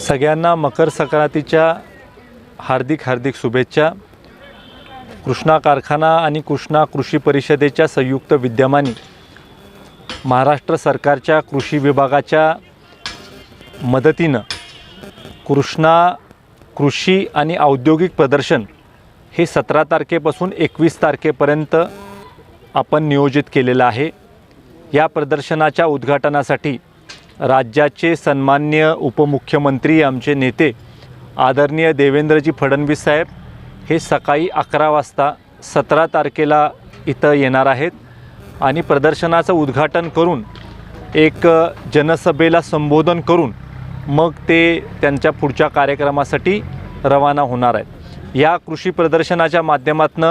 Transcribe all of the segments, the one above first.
सगळ्यांना मकर संक्रांतीच्या हार्दिक हार्दिक शुभेच्छा. कृष्णा कारखाना आणि कृष्णा कृषी परिषदेच्या संयुक्त विद्यमाने महाराष्ट्र सरकारच्या कृषी विभागाच्या मदतीनं कृष्णा कृषी आणि औद्योगिक प्रदर्शन हे सतरा तारखेपासून एकवीस तारखेपर्यंत आपण नियोजित केलेलं आहे. या प्रदर्शनाच्या उद्घाटनासाठी राज्याचे सन्मान्य उपमुख्यमंत्री आमचे नेते आदरणीय देवेंद्रजी फडणवीस साहेब हे सकाळी अकरा वाजता सतरा तारखेला इथं येणार आहेत आणि प्रदर्शनाचं उद्घाटन करून एक जनसभेला संबोधन करून मग ते त्यांच्या पुढच्या कार्यक्रमासाठी रवाना होणार आहेत. या कृषी प्रदर्शनाच्या माध्यमातून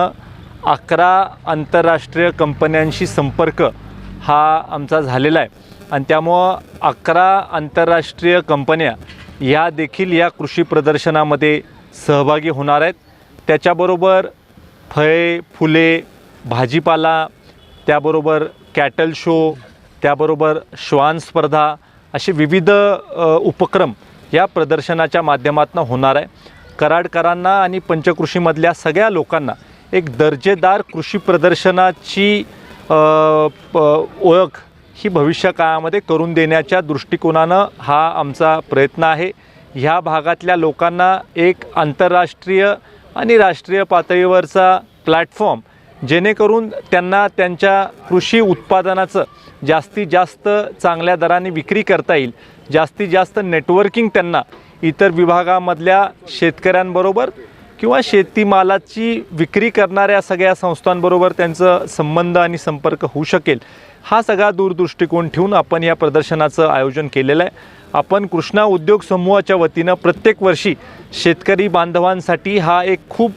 अकरा आंतरराष्ट्रीय कंपन्यांशी संपर्क हा आमचा झालेला आहे. आणि त्यामुळं अकरा आंतरराष्ट्रीय कंपन्या या देखील या कृषी प्रदर्शनामध्ये सहभागी होणार आहेत. त्याच्याबरोबर फळे फुले भाजीपाला त्याबरोबर कॅटल शो त्याबरोबर श्वान स्पर्धा असे विविध उपक्रम या प्रदर्शनाच्या माध्यमातून होणार आहे. कराडकरांना आणि पंचकृषीमधल्या सगळ्या लोकांना एक दर्जेदार कृषी प्रदर्शनाची प ओळख ही भविष्य काळामध्ये करून देण्याच्या दृष्टिकोनानं हा आमचा प्रयत्न आहे. ह्या भागातल्या लोकांना एक आंतरराष्ट्रीय आणि राष्ट्रीय पातळीवरचा प्लॅटफॉर्म जेणेकरून त्यांना त्यांच्या कृषी उत्पादनाचं जास्तीत जास्त चांगल्या दराने विक्री करता येईल. जास्तीत जास्त नेटवर्किंग त्यांना इतर विभागामधल्या शेतकऱ्यांबरोबर किंवा शेतीमालाची विक्री करणाऱ्या सगळ्या संस्थांबरोबर त्यांचं संबंध आणि संपर्क होऊ शकेल हा सगळा दूरदृष्टिकोन ठेवून आपण या प्रदर्शनाचं आयोजन केलेलं आहे. आपण कृष्णा उद्योग समूहाच्या वतीनं प्रत्येक वर्षी शेतकरी बांधवांसाठी हा एक खूप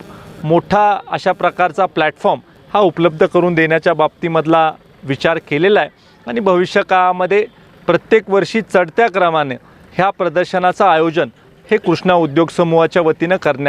मोठा अशा प्रकारचा प्लॅटफॉर्म हा उपलब्ध करून देण्याच्या बाबतीमधला विचार केलेला आहे. आणि भविष्य काळामध्ये प्रत्येक वर्षी चढत्या क्रमाने ह्या प्रदर्शनाचं आयोजन हे कृष्णा उद्योग समूहाच्या वतीनं करण्यात